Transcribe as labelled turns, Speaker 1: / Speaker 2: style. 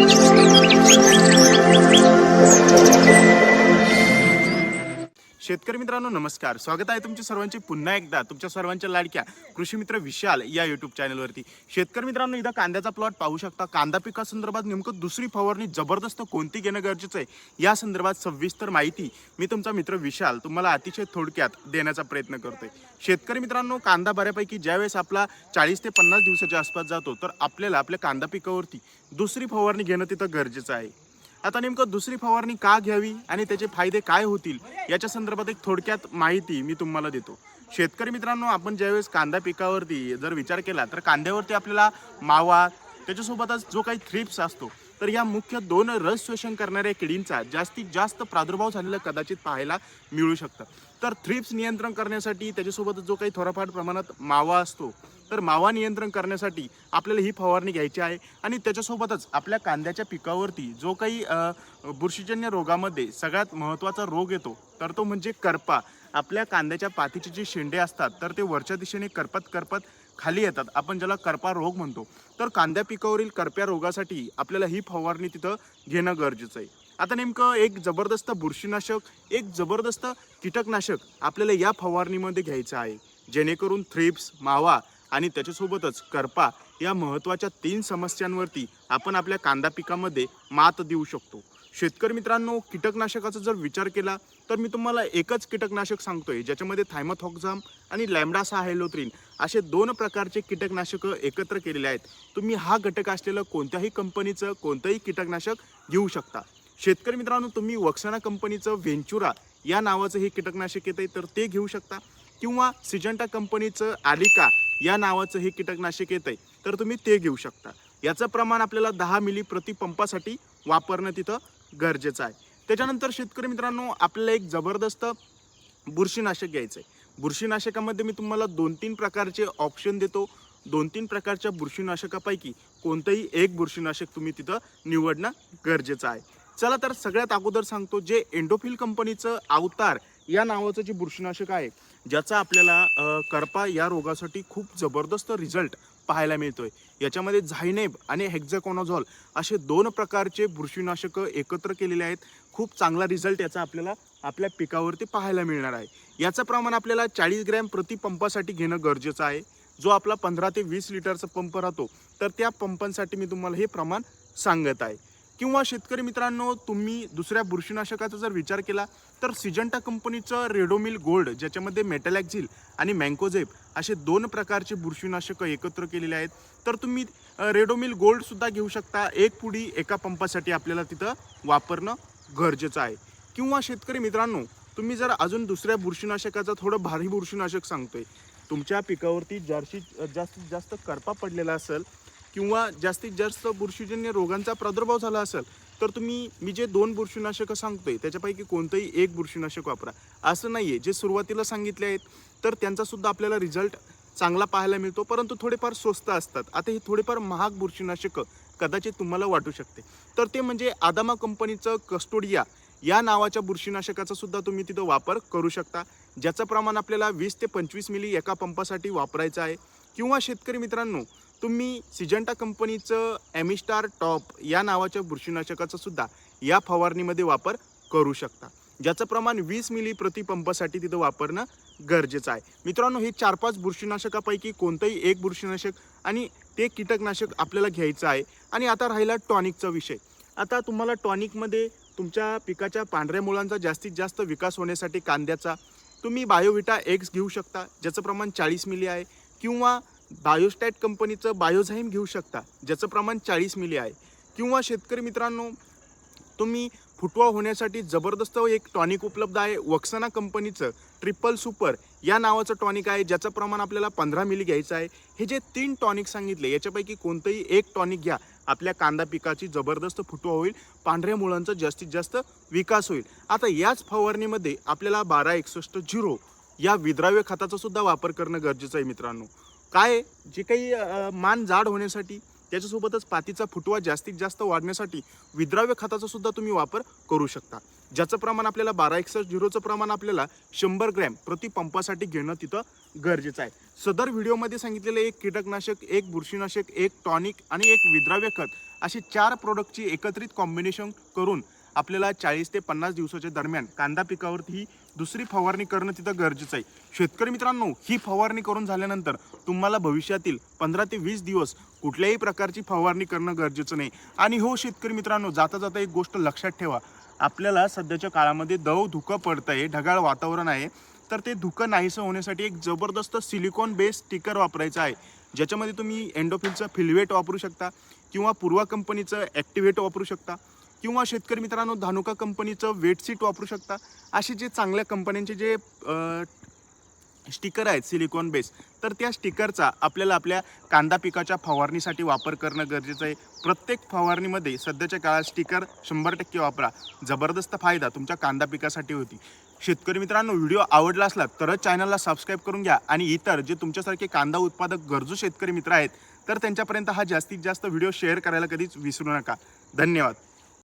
Speaker 1: Música शेतकरी मित्रांनो नमस्कार. स्वागत आहे तुमच्या सर्वांचे पुन्हा एकदा. तुमच्या सर्वांच्या लाडक्या कृषी मित्र विशाल या युट्यूब चॅनलवरती शेतकरी मित्रांनो इथं कांद्याचा प्लॉट पाहू शकता. कांदा पिकासंदर्भात नेमकं दुसरी फवारणी जबरदस्त कोणती घेणं गरजेचं आहे या संदर्भात सविस्तर माहिती मी तुमचा मित्र विशाल तुम्हाला अतिशय थोडक्यात देण्याचा प्रयत्न करतोय. शेतकरी मित्रांनो कांदा बऱ्यापैकी ज्यावेळेस आपला चाळीस ते पन्नास दिवसाच्या आसपास जातो तर आपल्याला आपल्या कांदा पिकावरती दुसरी फवारणी घेणं तिथं गरजेचं आहे. आता नेमकं दुसरी फवारणी का घ्यावी आणि त्याचे फायदे काय होतील याच्या संदर्भात एक थोडक्यात माहिती मी तुम्हाला देतो. शेतकरी मित्रांनो आपण ज्यावेळेस कांदा पिकावरती जर विचार केला तर कांद्यावरती आपल्याला मावा त्याच्यासोबतच जो काही थ्रिप्स असतो तर या मुख्य दोन रस शोषण करणाऱ्या किडींचा जास्तीत जास्त प्रादुर्भाव झालेला कदाचित पाहायला मिळू शकतं. तर थ्रिप्स नियंत्रण करण्यासाठी त्याच्यासोबत जो काही थोडाफार प्रमाणात मावा असतो तर मावा नियंत्रण करण्यासाठी आपल्याला ही फवारणी घ्यायची आहे. आणि त्याच्यासोबतच आपल्या कांद्याच्या पिकावरती जो काही बुरशीजन्य रोगामध्ये सगळ्यात महत्त्वाचा रोग येतो तर तो म्हणजे करपा. आपल्या कांद्याच्या पातीचे जे शेंडे असतात तर ते वरच्या दिशेने करपत करपत खाली येतात. आपण ज्याला करपा रोग म्हणतो. तर कांद्या पिकावरील करप्या रोगासाठी आपल्याला ही फवारणी तिथं घेणं गरजेचं आहे. आता नेमकं एक जबरदस्त बुरशीनाशक एक जबरदस्त कीटकनाशक आपल्याला या फवारणीमध्ये घ्यायचं आहे. जेणेकरून थ्रिप्स मावा आणि त्याच्यासोबतच करपा या महत्त्वाच्या तीन समस्यांवरती आपण आपल्या कांदा पिकामध्ये मात देऊ शकतो. शेतकरी मित्रांनो कीटकनाशकाचा जर विचार केला तर मी तुम्हाला एकच कीटकनाशक सांगतोय ज्याच्यामध्ये थायमथॉक्झाम आणि लॅमडासा हेलोथ्रिन असे दोन प्रकारचे कीटकनाशकं एकत्र केलेले आहेत. तुम्ही हा घटक असलेलं कोणत्याही कंपनीचं कोणतंही कीटकनाशक घेऊ शकता. शेतकरी मित्रांनो तुम्ही वक्साना कंपनीचं व्हेंचुरा या नावाचं हे कीटकनाशक येतं तर ते घेऊ शकता. किंवा सिजंटा कंपनीचं आलिका या नावाचं हे कीटकनाशक येत आहे तर तुम्ही ते घेऊ शकता. याचं प्रमाण आपल्याला दहा मिली प्रति पंपासाठी वापरणं तिथं गरजेचं आहे. त्याच्यानंतर शेतकरी मित्रांनो आपल्याला एक जबरदस्त बुरशीनाशक घ्यायचं आहे बुरशीनाशकामध्ये मी तुम्हाला दोन तीन प्रकारचे ऑप्शन देतो. दोन तीन प्रकारच्या बुरशीनाशकापैकी कोणतंही एक बुरशीनाशक तुम्ही तिथं निवडणं गरजेचं आहे. चला तर सगळ्यात अगोदर सांगतो जे एंडोफिल कंपनीचं अवतार या नावाचं जे बुरशीनाशक आहे ज्याचा आपल्याला करपा या रोगासाठी खूप जबरदस्त रिझल्ट पाहायला मिळतोय. याच्यामध्ये झायनेब आणि हेक्झाकोनाझॉल असे दोन प्रकारचे बुरशीनाशकं एकत्र केलेले आहेत. खूप चांगला रिझल्ट याचा आपल्याला आपल्या पिकावरती पाहायला मिळणार आहे. याचं प्रमाण आपल्याला चाळीस ग्रॅम प्रति पंपासाठी घेणं गरजेचं आहे. जो आपला पंधरा ते वीस लिटरचा पंप राहतो तर त्या पंपांसाठी मी तुम्हाला हे प्रमाण सांगत आहे. किंवा शेतकरी मित्रांनो तुम्ही दुसऱ्या बुरशीनाशकाचा जर विचार केला तर सिजंटा कंपनीचं रेडोमिल गोल्ड ज्याच्यामध्ये मेटलॅक्झिल आणि मँकोझेप असे दोन प्रकारचे बुरशीनाशकं एकत्र केलेले आहेत. तर तुम्ही रेडोमिल गोल्डसुद्धा घेऊ शकता. एक पुडी एका पंपासाठी आपल्याला तिथं वापरणं गरजेचं आहे. किंवा शेतकरी मित्रांनो तुम्ही जर अजून दुसऱ्या बुरशीनाशकाचं थोडं भारी बुरशीनाशक सांगतोय. तुमच्या पिकावरती जास्तीत जास्तीत जास्त करपा पडलेला असेल किंवा जास्तीत जास्त बुरशीजन्य रोगांचा प्रादुर्भाव झाला असेल तर तुम्ही मी जे दोन बुरशीनाशकं सांगतोय त्याच्यापैकी कोणतंही एक बुरशीनाशक वापरा. असं नाही आहे जे सुरुवातीला सांगितले आहेत तर त्यांचासुद्धा आपल्याला रिझल्ट चांगला पाहायला मिळतो परंतु थोडेफार स्वस्त असतात. आता हे थोडेफार महाग बुरशीनाशकं कदाचित तुम्हाला वाटू शकते. तर ते म्हणजे आदामा कंपनीचं कस्टोडिया या नावाच्या बुरशीनाशकाचा सुद्धा तुम्ही तिथं वापर करू शकता ज्याचं प्रमाण आपल्याला वीस ते पंचवीस मिली एका पंपासाठी वापरायचं आहे. किंवा शेतकरी मित्रांनो तुम्ही सिजंटा कंपनीचं ॲमिस्टार टॉप या नावाच्या बुरशीनाशकाचा सुद्धा या फवारणीमध्ये वापर करू शकता. ज्याचं प्रमाण वीस मिली प्रतिपंपासाठी तिथं वापरणं गरजेचं आहे. मित्रांनो हे चार पाच बुरशीनाशकापैकी कोणतंही एक बुरशीनाशक आणि ते कीटकनाशक आपल्याला घ्यायचं आहे. आणि आता राहिला टॉनिकचा विषय. आता तुम्हाला टॉनिकमध्ये तुमच्या पिकाच्या पांढऱ्या मुळांचा जास्तीत जास्त विकास होण्यासाठी कांद्याचा तुम्ही बायोविटा एक्स घेऊ शकता ज्याचं प्रमाण चाळीस मिली आहे. किंवा बायोस्टॅट कंपनीचं बायोझाईम घेऊ शकता ज्याचं प्रमाण चाळीस मिली आहे. किंवा शेतकरी मित्रांनो तुम्ही फुटवा होण्यासाठी जबरदस्त एक टॉनिक उपलब्ध आहे वक्सना कंपनीचं ट्रिपल सुपर या नावाचं टॉनिक आहे ज्याचं प्रमाण आपल्याला पंधरा मिली घ्यायचं आहे. हे जे तीन टॉनिक सांगितले याच्यापैकी कोणतंही एक टॉनिक घ्या. आपल्या कांदा पिकाची जबरदस्त फुटवा होईल पांढऱ्या मुळांचा जास्तीत जास्त विकास होईल. आता याच फवारणीमध्ये आपल्याला बारा एकसष्ट झिरो या विद्राव्य खताचा सुद्धा वापर करणं गरजेचं आहे मित्रांनो. काय जे काही मान जाड होण्यासाठी त्याच्यासोबतच पातीचा फुटवा जास्तीत जास्त वाढण्यासाठी विद्राव्य खताचा सुद्धा तुम्ही वापर करू शकता. ज्याचं प्रमाण आपल्याला बारा एकसष्ट झिरोचं प्रमाण आपल्याला शंभर ग्रॅम प्रति पंपासाठी घेणं तिथं गरजेचं आहे. सदर व्हिडिओमध्ये सांगितलेलं एक कीटकनाशक एक बुरशीनाशक एक टॉनिक आणि एक विद्राव्य खत असे चार प्रोडक्टची एकत्रित कॉम्बिनेशन करून आपल्याला चाळीस ते पन्नास दिवसाच्या दरम्यान कांदा पिकावरती ही दुसरी फवारणी करणं तिथं गरजेचं आहे. शेतकरी मित्रांनो ही फवारणी करून झाल्यानंतर तुम्हाला भविष्यातील पंधरा ते वीस दिवस कुठल्याही प्रकारची फवारणी करणं गरजेचं नाही. आणि हो शेतकरी मित्रांनो जाता जाता एक गोष्ट लक्षात ठेवा. आपल्याला सध्याच्या काळामध्ये दव धुकं पडतं आहे ढगाळ वातावरण आहे. तर ते धुकं नाहीसं होण्यासाठी एक जबरदस्त सिलिकॉन बेस स्टिकर वापरायचं आहे. ज्याच्यामध्ये तुम्ही एन्डोफिलचं फिलवेट वापरू शकता किंवा पूर्वा कंपनीचं ॲक्टिव्हेट वापरू शकता. किंवा शेतकरी मित्रांनो धानुका कंपनीचं वेटसीट वापरू शकता. असे जे चांगल्या कंपन्यांचे जे स्टिकर आहेत सिलिकॉन बेस तर त्या स्टिकरचा आपल्याला आपल्या कांदा पिकाच्या फवारणीसाठी वापर करणं गरजेचं आहे. प्रत्येक फवारणीमध्ये सध्याच्या काळात स्टिकर शंभर टक्के वापरा. जबरदस्त फायदा तुमच्या कांदा पिकासाठी होती. शेतकरी मित्रांनो व्हिडिओ आवडला असला तरच चॅनलला सबस्क्राईब करून घ्या आणि इतर जे तुमच्यासारखे कांदा उत्पादक गरजू शेतकरी मित्र आहेत तर त्यांच्यापर्यंत हा जास्तीत जास्त व्हिडिओ शेअर करायला कधीच विसरू नका. धन्यवाद.